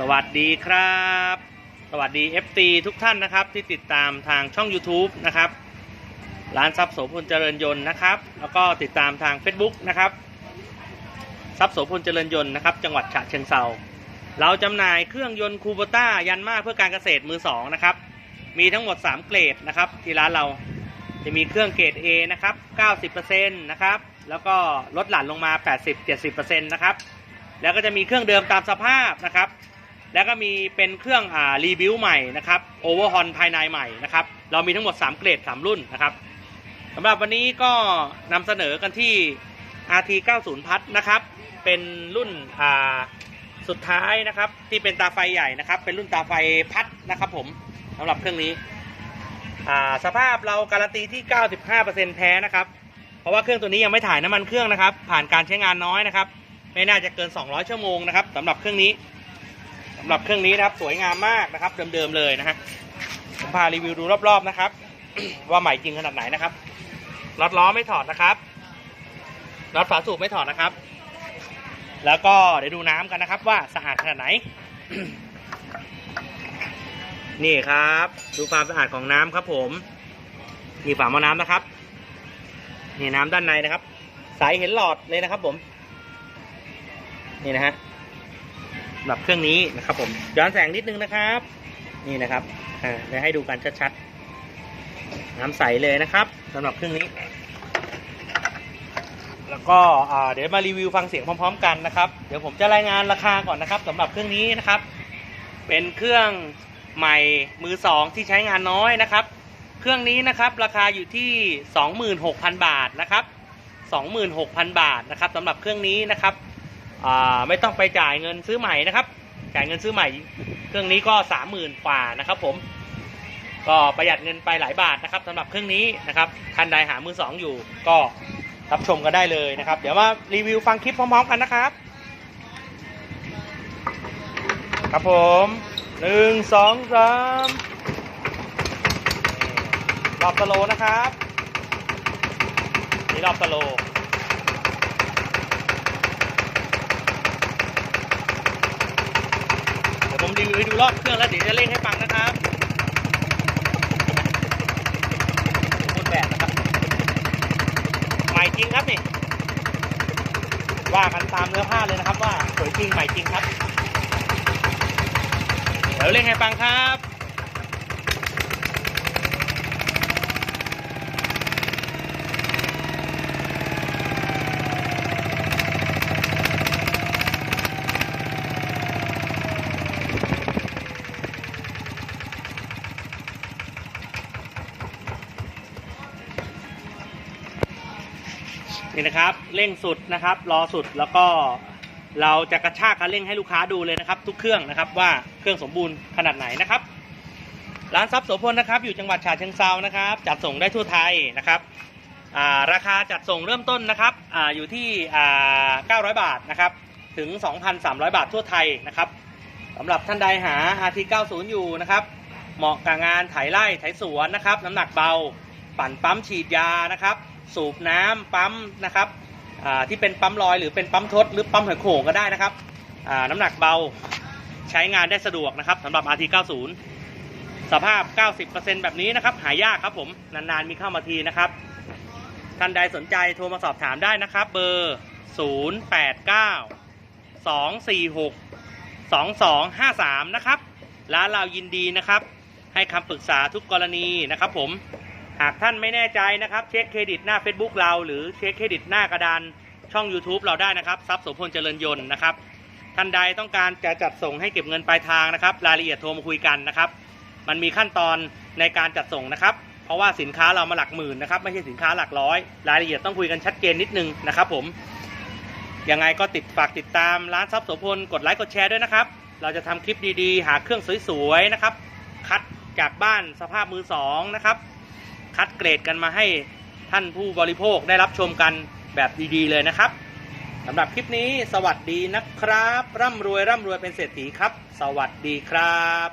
สวัสดีครับ สวัสดี FT ทุกท่านนะครับที่ติดตามทางช่อง YouTube นะครับ ร้านทรัพย์โสพลเจริญยนต์นะครับ แล้วก็ติดตามทาง Facebook นะครับทรัพย์โสพลเจริญยนต์นะครับ จังหวัดฉะเชิงเซาเราจำหน่ายเครื่องยนต์คูโบต้ายันมาเพื่อการเกษตรมือสองนะครับ มีทั้งหมด 3 เกรดนะครับ ที่ร้านเราจะมีเครื่องเกรด A นะครับ 90%นะครับ แล้วก็ลดหลั่นลงมา 80-70%นะครับ แล้วก็จะมีเครื่องเดิมตามสภาพนะครับ แล้วก็มีเป็นเครื่องอ่ารีวิวใหม่นะครับโอเวอร์ฮอนภายในใหม่นะครับเรามีทั้งหมด 3 เกรด 3 รุ่นนะครับสำหรับวันนี้ก็นำเสนอกันที่ RT 90พัทนะครับ เป็นรุ่นอ่าสุดท้ายนะครับ ที่เป็นตาไฟใหญ่นะครับ เป็นรุ่นตาไฟพัดนะครับ ผมสำหรับเครื่องนี้อ่าสภาพเราการันตีที่ 95%แท้นะครับเพราะว่าเครื่องตัวนี้ยังไม่ถ่ายน้ำมันเครื่องนะครับ ผ่านการใช้งานน้อยนะครับ ไม่น่าจะเกิน 200 ชั่วโมงนะครับสำหรับเครื่องนี้ำหรับเครื่องนี้นะครับสวยงามมากนะครับ เดิมๆเลยนะฮะผมพารีวิวดูรอบๆนะครับ ว่าใหม่จริงขนาดไหนนะครับน็อตล้อไม่ถอดนะครับน็อตฝาสูบไม่ถอดนะครับ แล้วก็เดี๋ยวดูน้ำกันนะครับ ว่าสะอาดขนาดไหน นี่ครับ ดูความสะอาดของน้ำครับ ผมนี่ฝาหม้อน้ำนะครับนี่น้ำด้านในนะครับ ใสเห็นหลอดเลยนะครับ ผม นี่นะฮะำหรับเครื่องนี้นะครับผมย้อนแสงนิดนึงนะครับ นี่นะครับอ่าเดี๋ยวให้ดูกันชัดๆน้ำใสเลยนะครับสำหรับเครื่องนี้ แล้วก็อ่าเดี๋ยวมารีวิวฟังเสียงพร้อม ๆ กันนะครับ เดี๋ยวผมจะรายงานราคาก่อนนะครับสำหรับเครื่องนี้นะครับ เป็นเครื่องใหม่มือสองที่ใช้งานน้อยนะครับ เครื่องนี้นะครับราคาอยู่ที่ 26,000 บาทนะครับ 26,000 บาทนะครับสำหรับเครื่องนี้นะครับ ไม่ต้องไปจ่ายเงินซื้อใหม่นะครับ จ่ายเงินซื้อใหม่ เครื่องนี้ก็30,000กว่านะครับ ผม ก็ประหยัดเงินไปหลายบาทนะครับสำหรับเครื่องนี้นะครับท่านใดหามือสองอยู่ก็รับชมกันได้เลยนะครับ เดี๋ยวมารีวิวฟังคลิปพร้อมๆกันนะครับ ครับผมหนึ่งสองสามรอบสโลนะครับนี่รอบสโลว์เดี๋ยวผม รีวิวให้ดูรอบเครื่องแล้วเดี๋ยวจะเร่งให้ฟังนะครับคนแบบนะครับใหม่จริงครับนี่ว่ากันตามเนื้อผ้าเลยนะครับว่าสวยจริงใหม่จริงครับ เดี๋ยวเร่งให้ฟังครับ นี่นะครับเร่งสุดนะครับรอสุดแล้วก็เราจะกระชากคันเร่งให้ลูกค้าดูเลยนะครับ ทุกเครื่องนะครับว่าเครื่องสมบูรณ์ขนาดไหนนะครับ ร้านทรัพย์โสพลนะครับ อยู่จังหวัดฉะเชิงเซานะครับ จัดส่งได้ทั่วไทยนะครับาราคาจัดส่งเริ่มต้นนะครับออยู่ที่ 900 บาทนะครับถึง 2,300 บาททั่วไทยนะครับสำหรับท่านใดหา RT 90 อยู่นะครับ เหมาะกับงานไถไร่ไถสวนนะครับ น้ำหนักเบา ปั่นปั๊มฉีดยานะครับ สูบน้ำปั๊มนะครับที่เป็นปั๊มลอยหรือเป็นปั๊มทดหรือปั๊มหอยโข่งก็ได้นะครับน้ำหนักเบาใช้งานได้สะดวกนะครับสำหรับ RT 90 สภาพ 90%แบบนี้นะครับ หายากครับผมนานๆมีเข้ามาทีนะครับท่านใดสนใจโทรมาสอบถามได้นะครับ เบอร์ 089 246 2253 นะครับร้านเรายินดีนะครับ ให้คำปรึกษาทุกกรณีนะครับผม หากท่านไม่แน่ใจนะครับ เช็คเครดิตหน้า Facebook เรา หรือเช็คเครดิตหน้ากระดานช่อง YouTube เราได้นะครับทรัพย์โสพลเจริญยนต์นะครับ ท่านใดต้องการจะจัดส่งให้เก็บเงินปลายทางนะครับ รายละเอียดโทรมาคุยกันนะครับ มันมีขั้นตอนในการจัดส่งนะครับ เพราะว่าสินค้าเรามาหลักหมื่นนะครับ ไม่ใช่สินค้าหลักร้อย รายละเอียดต้องคุยกันชัดเจนนิดนึงนะครับ ผมยังไงก็ติดฝากติดตามร้านทรัพย์โสพลกดไลค์กดแชร์ด้วยนะครับ เราจะทำคลิปดีๆ หาเครื่องสวยๆนะครับ คัดจากบ้านสภาพมือสองนะครับ คัดเกรดกันมาให้ท่านผู้บริโภคได้รับชมกันแบบดีๆเลยนะครับสำหรับคลิปนี้สวัสดีนะครับ ร่ำรวยร่ำรวยเป็นเศรษฐีครับ สวัสดีครับ